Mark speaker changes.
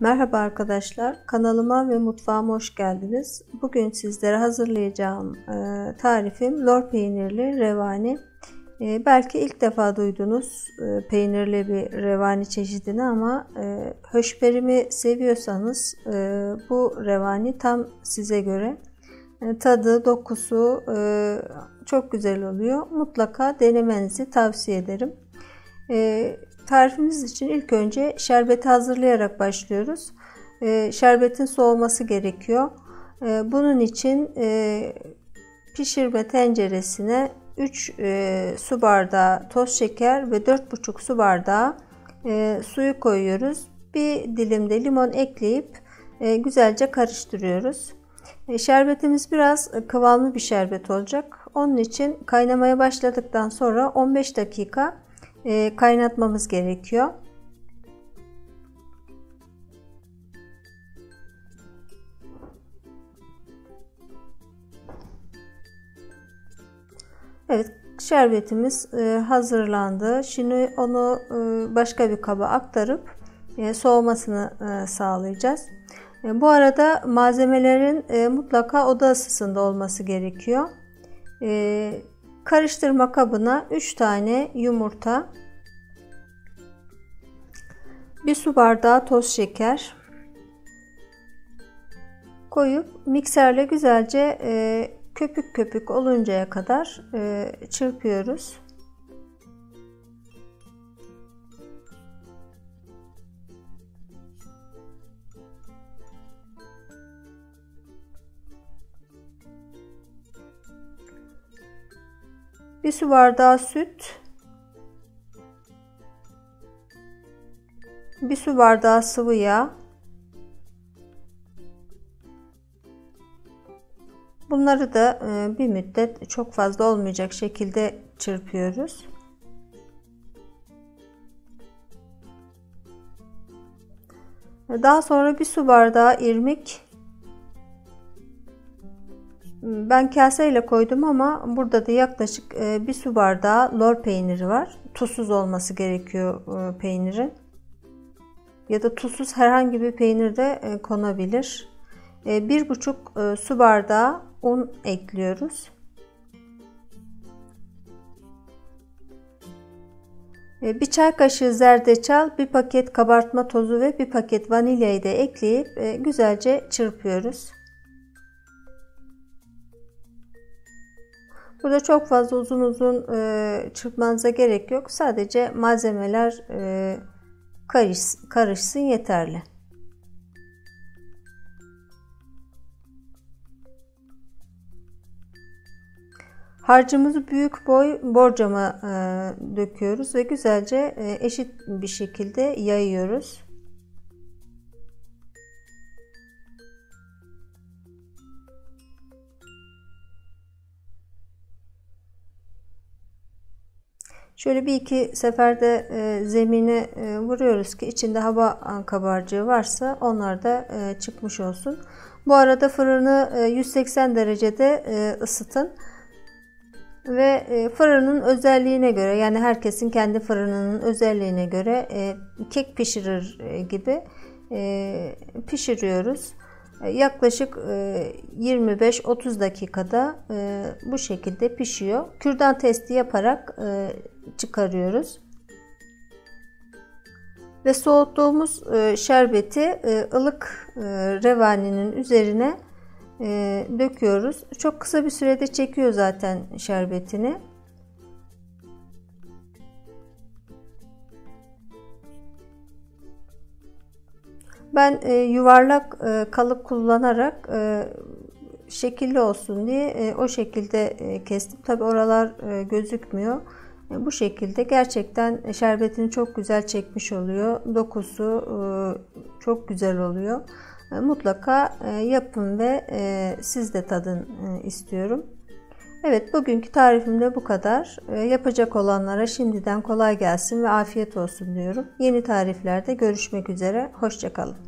Speaker 1: Merhaba arkadaşlar, kanalıma ve mutfağıma hoş geldiniz. Bugün sizlere hazırlayacağım e, tarifim lor peynirli revani. E, belki ilk defa duydunuz e, peynirli bir revani çeşidini ama höşberimi seviyorsanız bu revani tam size göre. Tadı, dokusu çok güzel oluyor. Mutlaka denemenizi tavsiye ederim. Tarifimiz için ilk önce şerbeti hazırlayarak başlıyoruz. E, şerbetin soğuması gerekiyor. E, bunun için e, pişirme tenceresine 3 e, su bardağı toz şeker ve 4,5 su bardağı e, suyu koyuyoruz. Bir dilim de limon ekleyip güzelce karıştırıyoruz. Şerbetimiz biraz kıvamlı bir şerbet olacak. Onun için kaynamaya başladıktan sonra 15 dakika e, kaynatmamız gerekiyor. Evet şerbetimiz e, hazırlandı. Şimdi onu e, başka bir kaba aktarıp e, soğumasını sağlayacağız. Bu arada malzemelerin mutlaka oda ısısında olması gerekiyor. Karıştırma kabına 3 tane yumurta, 1 su bardağı toz şeker koyup mikserle güzelce e, köpük köpük oluncaya kadar e, çırpıyoruz. Bir su bardağı süt. Bir su bardağı sıvı yağ. Bunları da e, bir müddet çok fazla olmayacak şekilde çırpıyoruz. Daha sonra bir su bardağı irmik ben kaseyle koydum ama burada da yaklaşık e, bir su bardağı lor peyniri var. Tuzsuz olması gerekiyor e, peynirin. Ya da tuzsuz herhangi bir peynir de e, konabilir. Bir buçuk su bardağı un ekliyoruz. Bir çay kaşığı zerdeçal, bir paket kabartma tozu ve bir paket vanilyayı da ekleyip güzelce çırpıyoruz. Burada çok fazla uzun uzun e, çırpmanıza gerek yok. Sadece malzemeler e, karış, karışsın yeterli. Harcımızı büyük boy borcama e, döküyoruz ve güzelce e, eşit bir şekilde yayıyoruz. Şöyle bir iki seferde e, zemine e, vuruyoruz ki içinde hava kabarcığı varsa onlar da e, çıkmış olsun. Bu arada fırını e, 180 derecede e, ısıtın. Ve e, fırının özelliğine göre yani herkesin kendi fırınının özelliğine göre e, kek pişirir e, gibi e, pişiriyoruz. E, yaklaşık 25-30 e, dakikada e, bu şekilde pişiyor. Kürdan testi yaparak çıkarıyoruz. Ve soğuttuğumuz şerbeti ılık revaninin üzerine döküyoruz. Çok kısa bir sürede çekiyor zaten şerbetini. Ben e, yuvarlak e, kalıp kullanarak e, şekilli olsun diye e, o şekilde e, kestim. Tabi oralar e, gözükmüyor. E, bu şekilde gerçekten şerbetini çok güzel çekmiş oluyor. Dokusu e, çok güzel oluyor. E, mutlaka e, yapın ve e, siz de tadın e, istiyorum. Evet bugünkü tarifim de bu kadar. E, yapacak olanlara şimdiden kolay gelsin ve afiyet olsun diyorum. Yeni tariflerde görüşmek üzere. Hoşçakalın.